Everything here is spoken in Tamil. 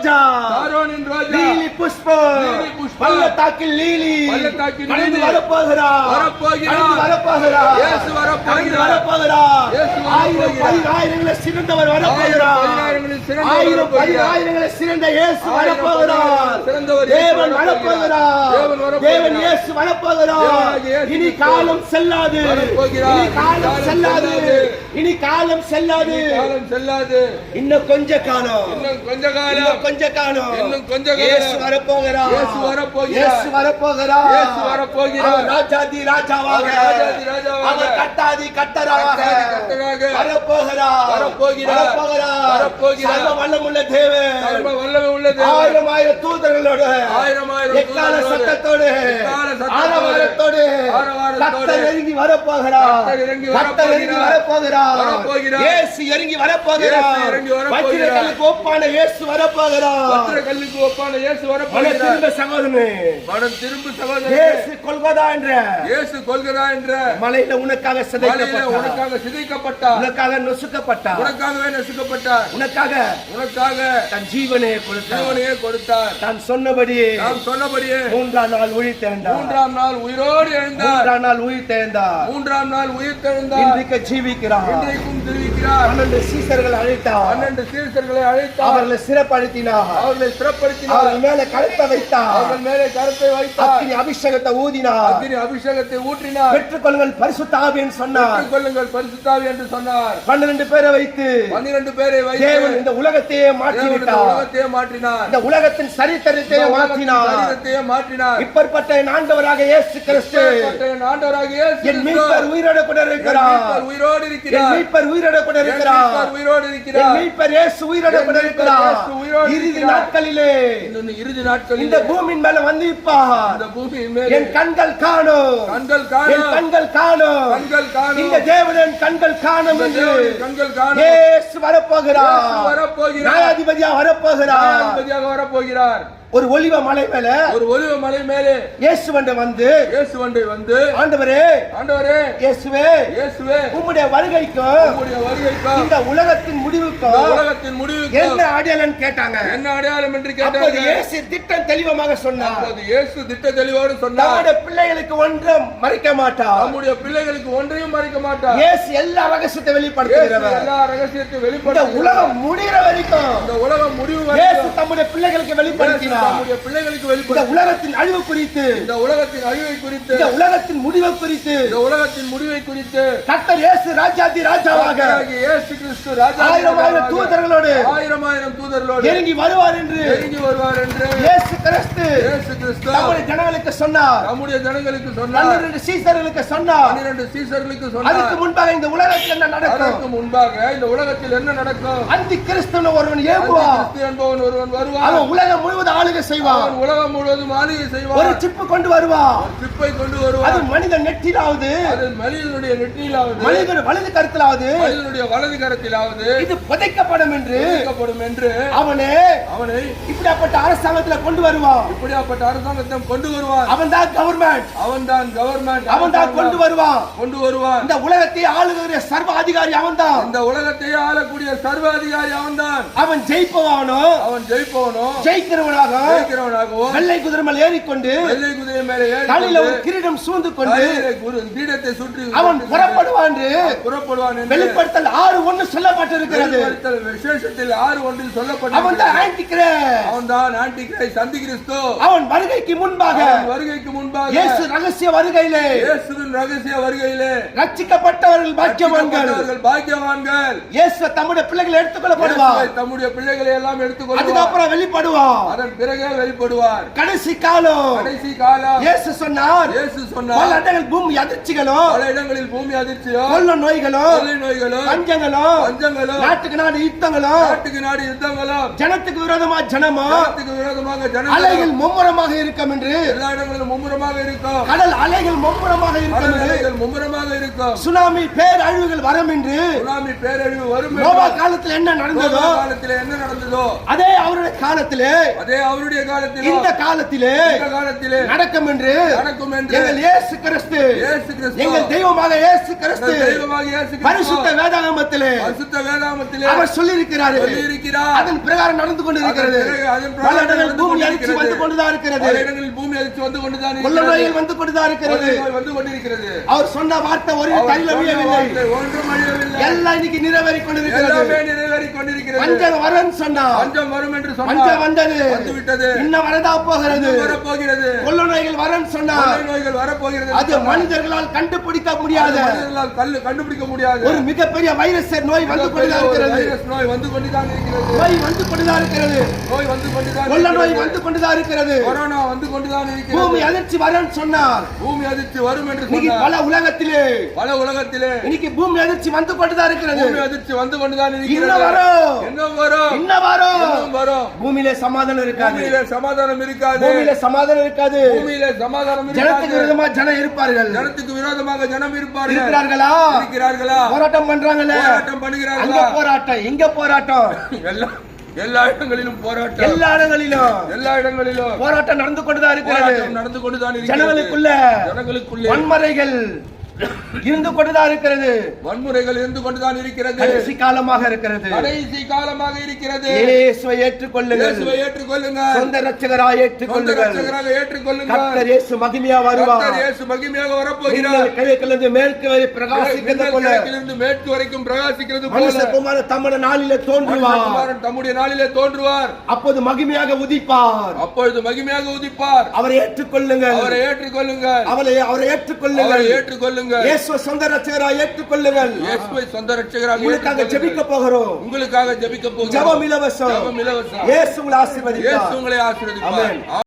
ரோஜா சாரோனின் ரோஜா லீலி புஷ்பம் லீலி. பள்ளத்தாக்கில் லீலி பள்ளத்தாக்கில் வரப்போகிறார். கடந்து வரப்போகிறார் இயேசு வரப்போகிறார் இயேசு ஆயிரம். பதினாயிரங்களை சிறந்தவர் ஆயிரம். பதினாயிரங்களை சிறந்த இயேசு வரப்போகிறார் சிறந்தவர் தேவன் வரப்போகிறார். தேவன் இயேசு வரப்போகிறார் இனி காலம் செல்லாது. இனி காலம் செல்லாது. இனி காலம் செல்லாது காலம் செல்லாது இன்னும் கொஞ்ச காலம் இன்னும் கொஞ்ச காலம் கொஞ்ச காலம் இன்னும் கொஞ்ச காலம். இயேசு வரப்போகிறார் இயேசு வரப்போகிறார். இயேசு வரப்போகிறார் இயேசு வரப்போகிறார். அவர் ராஜாதி ராஜாவாக ராஜாதி ராஜாவாக. அவர் கட்டாதி கட்டராக கட்டாதி கர்த்தராக. வரப்போகிறார் வரப்போகிறார். வரப்போகிறார் வரப்போகிறார். சர்வ வல்லமுள்ள தேவன் சர்வ வல்லமை உள்ள தேவன். ஆயிரம் ஆயிரம் தூதர்களோடு ஆயிரம் ஆயிரம் எக்கால. சத்தத்தோடு எக்கால கர்த்தர் இறங்கி வரப்போகிறார். கர்த்தர் இறங்கி வரப்போகிறார். இயேசு இறங்கி வரப்போகிறார். வச்சிரக்கல்லுக்கு ஒப்பான இயேசு வரப்போகிறார். பத்திர கல்லுக்கு ஒப்பான இயேசு வரப்போகிறார். திரும்ப சகோதரனே. மனம் திரும்ப சகோதரனே. இயேசு கொல்கதா என்ற. இயேசு கொள்கிறா என்ற. மலையில உனக்காக சிதைக்கப்பட்டார். உனக்காக சிதைக்கப்பட்டார். உனக்காக நொசுக்கப்பட்டார். உனக்காகவே நசுக்கப்பட்டார். உனக்காக உனக்காக தன் ஜீவனை கொடுத்தார். ஜீவனையே கொடுத்தார். தான் சொன்னபடியே நாம் சொன்னபடியே மூன்றாம் நாள் உயிர் தேர்ந்தார். மூன்றாம் நாள் உயிரோடு எழுந்தார் மூன்றாம் நாள் உயிர் தேர்ந்தார் மூன்றாம் நாள் உயிர் தெழுந்தார் இன்றைக்கு ஜீவிக்கிறார். இன்றைக்கும் தெரிவிக்கிறார் பன்னெண்டு சீசர்கள் அழைத்தார். பன்னெண்டு சீர்சர்களை அழைத்தார். அவர்களை சிறப்படுத்தினார். அவர்களை சிறப்படுத்தினார். அவர்கள் மேல கழுத்தை வைத்தார். அவர்கள் மேலே கருத்தை வைத்தார். அக்கினி அபிஷேகத்தை ஊதினார். அக்னி அபிஷேகத்தை ஊற்றினார். பெற்றுக்கொள்ளுங்கள் பரிசுத்த ஆவின்னு சொன்னார். பெற்றுக் கொள்ளுங்கள் பரிசுத்தாவி என்று சொன்னார். பன்னிரண்டு பேரை வைத்து பன்னிரண்டு பேரை வைத்து தேவன் இந்த உலகத்தையே மாற்றி தேவன் இந்த விட்டார் உலகத்தையே மாற்றினார். இந்த உலகத்தின் சரித்திரத்தையே மாற்றினார். சரீரத்தையே மாற்றினார். இப்பற்பட்ட என் ஆண்டவராக இயேசு கிறிஸ்து. என் மீட்பர் உயிரோட கூட இருக்கிறார் உயிரோடு இருக்கிறார் மீட்பர் உயிரோட கூட என் இருக்கிறார் உயிரோடு என் இருக்கிறார் மீட்பர் இயேசு உயிரோட என் கூட மீட்பர் இருக்கிறார் இயேசு உயிரோடு இறுதி இருக்கிறார். நாட்களிலே இறுதி நாட்களில். இந்த பூமியின் மேல வந்து இப்பார் இந்த பூமியின் மேலே. என் கண்கள் காணும். கண்கள் என் காணும் கண்கள் காணும். கண்கள் காணும். இந்த தேவனின் கண்கள் காணும் என்று கண்கள் காணும். இயேசு வரப்போகிறார். வரப்போகிறார். நியாயாதிபதியா வரப்போகிறார். நியாயாதிபதியாக வரப்போகிறார். ஒரு ஒலிவ மலை மேல ஒரு ஒலிவ மலை மேலே இயேசு வந்து வந்து இயேசு வண்டை வந்து ஆண்டவரே ஆண்டவரே இயேசுவே இயேசுவே உம்முடைய வருகைக்கும் உம்முடைய வருகைக்கும் இந்த உலகத்தின் முடிவுக்கும் உலகத்தின் முடிவுக்கும் என்ன அடையாளம் கேட்டாங்க. என்ன அடையாளம் என்று கேட்டார்கள் இயேசு திட்டம் தெளிவமாக சொன்னார். அப்போது இயேசு திட்ட தெளிவோடு சொன்னார். தம்முடைய பிள்ளைகளுக்கு ஒன்றும் மறைக்க மாட்டார். நம்முடைய பிள்ளைகளுக்கு ஒன்றையும் மறைக்க மாட்டார். இயேசு எல்லா ரகசியத்தை இயேசு வெளிப்படுத்துகிறவர். எல்லா ரகசியத்தையும் இந்த வெளிப்படுத்த உலகம் முடிகிற வரைக்கும் இந்த உலகம் முடிவு வரைக்கும் தம்முடைய பிள்ளைகளுக்கு வெளிப்படுத்தினார் பிள்ளைகளுக்கு வெளிப்படுத்த உலகத்தின் அழிவு குறித்து. இந்த உலகத்தின் அழிவை குறித்து. இந்த உலகத்தின் முடிவை குறித்து. இந்த உலகத்தின் முடிவை குறித்து. கர்த்தர் இயேசு ராஜாதி ராஜாவாக. இயேசு கிறிஸ்து ராஜா ஆயிரம் ஆயிரம் தூதர்களோடு. ஆயிரம் ஆயிரம் தூதர்களோடு. இறங்கி வருவார் என்று. நெருங்கி வருவார் என்று. இயேசு கிறிஸ்து. இயேசு கிறிஸ்து. தம்முடைய ஜனங்களுக்கு சொன்னார். நம்முடைய ஜனங்களுக்கு சொன்னார். பன்னிரண்டு சீசர்களுக்கு சொன்னார். பன்னிரண்டு சீசர்களுக்கு அதுக்கு சொன்னார் முன்பாக இந்த உலகத்தில் என்ன நடக்கும்? முன்பாக இந்த உலகத்தில் என்ன நடக்கும்? அந்தி கிறிஸ்துவ ஒருவன் ஏவுவான் கிறிஸ்து என்பவன் ஒருவன் வருவான் அவன் உலகம் முழுவதும் ஆளுகை செய்வான். அவன் உலகம் முழுவதும் ஆளுகை ஒரு செய்வான் சிப்பு கொண்டு வருவான். சிப்பை கொண்டு அது வருவான் மனிதன் நெற்றிலாவது அது மனிதனுடைய நெற்றியிலாவது. மனிதன் வலது கருத்திலாவது. மனிதனுடைய வலது கரத்திலாவது. இது புதைக்கப்படும் என்று. வைக்கப்படும் என்று. அவனே அவனை இப்படியாப்பட்ட அரசாங்கத்துல கொண்டு வருவான். இப்படியாப்பட்ட அரசாங்கத்தை கொண்டு வருவான். அவன் தான் கவர்மெண்ட் அவன் தான் கவர்மெண்ட் அவன் தான் கொண்டு வருவான். கொண்டு வருவான். இந்த உலகத்தை ஆளுகிற சர்வ அதிகாரி அவன் தான் இந்த உலகத்தையே ஆளக்கூடிய சர்வ அதிகாரி அவன்தான். அவன் ஜெயிப்பவானோ? அவன் ஜெயிப்பவனோ ஜெயிக்கிறவனாக ஜெயிக்கிறவனாகவும் வெள்ளை குதிரை மேல் ஏறிக்கொண்டு வெள்ளை குதிரை மேலே தலையில ஒரு கிரீடம் சூழ்ந்து கொண்டு கிரீடத்தை சுற்றி அவன் புறப்படுவான் புறப்படுவான் வெளிப்படுத்தல் ஆறு ஒண்ணு சொல்லப்பட்டிருக்கிறது. விசேஷத்தில் ஆறு ஒன்றில் அவன் சொல்லப்பட்ட தான் ஆன்டிகிரேஸ்ட். அவன் தான் ஆன்டி கிரைஸ்ட் அந்தி கிறிஸ்து. அவன் வருகைக்கு முன்பாக அவன் வருகைக்கு முன்பாக இயேசு ரகசிய வருகையிலே இயேசுவின் ரகசிய வருகையிலே ரட்சிக்கப்பட்டவர்கள் பாக்கியவான்கள். பாக்கியவான்கள். இயேசு தம்முடைய பிள்ளைகள் எடுத்துக்கொள்ளப்படுவார். தம்முடைய பிள்ளைகளை எல்லாம் எடுத்துக்கொள்வார். அதுக்கப்புறம் வெளிப்படுவார் அதன் பிறகே வெளிப்படுவார். கடைசி காலம். கடைசி காலம். இயேசு சொன்னார். இயேசு பல சொன்னார் இடங்கள் பூமி அதிர்ச்சிகளும் பல இடங்களில் பூமி அதிர்ச்சியோ கொள்ள நோய்களும் கொள்ளை நோய்களும் பஞ்சங்களும் பஞ்சங்களும் நாட்டுக்கு நாடு யுத்தங்களும் நாட்டுக்கு நாடு யுத்தங்களும் ஜனத்துக்கு விரோதமா ஜனமும் ஜனத்துக்கு விரோதமாக ஜனங்களும் அலைகள் மும்முரமாக இருக்கும் என்று எல்லா இடங்களிலும் மும்முரமாக இருக்கும். கடல் அலைகள் மும்முரமாக இருக்கும் அலைகள் மும்முரமாக இருக்கும். சுனாமி பேரழிவுகள் வரும் என்று சுனாமி பேரழிவு வரும் நோவா காலத்தில் என்ன நடந்ததோ காலத்தில் என்ன நடந்ததோ அதே அவருடைய காலத்தில் காலத்திலே அதே அவருடைய காலத்திலும் இந்த காலத்திலே இந்த காலத்திலே நடக்கும் என்று நடக்கும் என்று எங்கள் இயேசு கிறிஸ்து இயேசு கிறிஸ்து எங்கள் தெய்வமாக இயேசு கிறிஸ்து எங்கள் தெய்வமாக இயேசு கிறிஸ்து பரிசுத்த வேதாகமத்திலே பரிசுத்த வேதாகமத்திலே அவர் சொல்லியிருக்கிறாரு. சொல்லியிருக்கிறார். அதன் பிரகாரம் நடந்து கொண்டிருக்கிறது. அதன் பிரகாரம் இடங்களில் பூமி அழிச்சு. வந்து கொண்டுதான் இருக்கிறது. பல இடங்களில் பூமி அதிர்ச்சி வந்து கொண்டுதான் கொள்ள இருக்கிறது. வந்து கொண்டுதான் இருக்கிறது. கொள்ளை நோய் வந்து கொண்டிருக்கிறது அவர் சொன்ன வார்த்தை ஒரு அவர் கையில் சொன்ன அழியவில்லை வார்த்தை ஒன்றும் அழியவில்லை. எல்லாம் இன்னைக்கு நிறைவேறி கொண்டிருக்கிறது. எல்லாமே நிறைவேறிக் கொண்டிருக்கிறது. பஞ்சம் வரன்னு சொன்னா பஞ்சம் வரும் என்று பஞ்சம் சொன்னார். வந்தது. வந்து விட்டது இன்னும் வரதா போகிறது? வரப்போகிறது. கொள்ள நோய்கள் வரன்னு சொன்னா கொள்ளை நோய்கள் வரப்போகிறது அது மனிதர்களால் கண்டுபிடிக்க முடியாத. அது மனிதர்களால் கல்லு கண்டுபிடிக்க முடியாது. ஒரு மிகப்பெரிய வைரஸ் நோய் வந்து கொண்டுதான் ஒரு இருக்கிறது. வைரஸ் நோய் வந்து கொண்டுதான் இருக்கிறது. நோய் வந்து கொண்டுதான் இருக்கிறது. நோய் வந்து கொண்டுதான் கொள்ள நோய் இருக்கிறது. வந்து கொண்டுதான் இருக்கிறது. கொரோனா வந்து கொண்டுதான் பூமி அதிர்ச்சி வரன்னு சொன்னார். பூமி அதிர்ச்சி வரும் என்று சொன்னார். பல உலகத்திலே. பல உலகத்திலே. இன்னைக்கு பூமி அதிர்ச்சி வந்து கொண்டுதான் இருக்கிறது. பூமி அதிர்ச்சி வந்து கொண்டுதான் இருக்கிறது. வரும். இன்னும் வரும். இன்னும் வரும். வரும் பூமியில சமாதானம் இருக்காது. பூமியில சமாதானம் இருக்காது. பூமியில சமாதானம் இருக்காது. பூமியில சமாதானம் ஜனத்துக்கு விரோதமா ஜனம் இருப்பார்கள். ஜனத்துக்கு விரோதமாக ஜனம் இருப்பார்கள். இருக்கிறார்களா? இருக்கிறார்களா? போராட்டம் பண்றாங்கல்ல போராட்டம் பண்ணுகிறார்களா? போராட்டம் இங்க போராட்டம். எல்லா எல்லா இடங்களிலும் போராட்டம். எல்லா இடங்களிலும். எல்லா இடங்களிலும். போராட்டம் நடந்து கொண்டுதான் இருக்கிறது. நடந்து கொண்டுதான் ஜனங்களுக்குள்ள ஜனங்களுக்குள்ளே. வன்முறைகள். இருந்து கொண்டுதான் இருக்கிறது. வன்முறைகள் இருந்து கொண்டுதான் இருக்கிறது. கடைசி காலமாக இருக்கிறது. கடைசி காலமாக இருக்கிறது. இயேசுவை ஏற்றுக்கொள்ளுங்கள். இயேசுவை ஏற்றுக்கொள்ளுங்கள். சொந்த ரட்சகராய் சொந்த ஏற்றுக்கொள்ளுங்கள் ரட்சகராக ஏற்றுக்கொள்ளுங்கள். கர்த்தர் இயேசு மகிமையா வருவார். கர்த்தர் இயேசு மகிமையாக வரப்போகிறார். கிழக்கிலிருந்து மேற்கு வரை பிரகாசிக்கிறது போல. கிழக்கிலிருந்து மேற்கு வரைக்கும் பிரகாசிக்கிறது போல. மனுஷகுமார தம்மன நாளிலே தோன்றுவார். மனுஷகுமாரன் தம்முடைய நாளிலே தோன்றுவார். அப்போது மகிமையாக உதிப்பார். அப்பொழுது மகிமையாக உதிப்பார். அவரை ஏற்றுக்கொள்ளுங்கள். அவரை ஏற்றுக்கொள்ளுங்கள். அவரை அவரை அவரை ஏற்றுக்கொள்ளுங்கள். ஏற்றுக்கொள்ளுங்கள் இயேசு சொந்த ரட்சகராய் ஏற்றுக்கொள்ளுங்கள். இயேசுவை சொந்த ரட்சகராக உங்களுக்காக. ஜெபிக்க போகிறோம். உங்களுக்காக ஜெபிக்க போகிறோம். ஜெபம் இலவசம். ஜெபம் இலவசம். இயேசு உங்களை இயேசு ஆசீர்வதிப்பார். உங்களை ஆமென். ஆசீர்வதிப்பார்